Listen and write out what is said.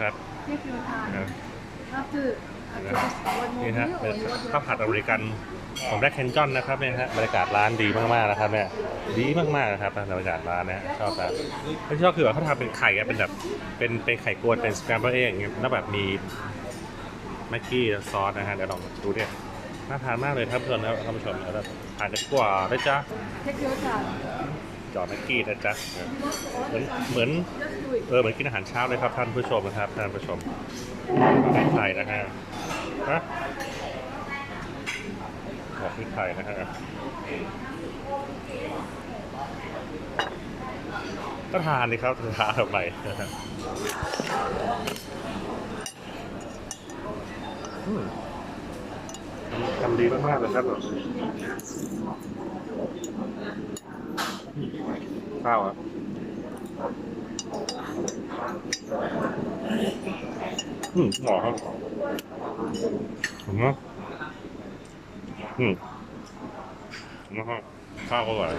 ครับ Take your ครั time. บ After, after just one more นี่ฮะ meal เป็น or you want to ข้าวผัดอเมริกันของแบล็คแคนจอนนะครับเนี่ยฮะบรรยากาศร้านดีมากๆนะครับเนี่ยดีมากๆนะครับบรรยากาศร้านนะชอบครับที่ชอบคือว่าเขาทำเป็นไข่อะเป็นแบบเป็นเป็นไข่กวนเป็นสแครมเบิลเองแล้วแบบมีแม็กกี้ซอสนะฮะเดี๋ยวลองดูเนี่ยน่าทานมากเลยท่านผู้ชมนะท่านผู้ชมเดี๋ยวเราทานกันดีกว่านะจ๊ะ take your time. จอแม็กกี้นะจ๊ะเหมือนเหมือน Just do it. เออเหมือนกินอาหารเช้าเลยครับท่านผู้ชมนะครับท่านผู้ชมพริกไทยนะฮะนะบอกพริกไทยนะฮะก็ทานดิครับทานออกไปนะฮะอืมทำดีมากๆเลยครับข้าวอะ อืมหรอครับผมว่าอืมนะครับข้าวก็อร่อย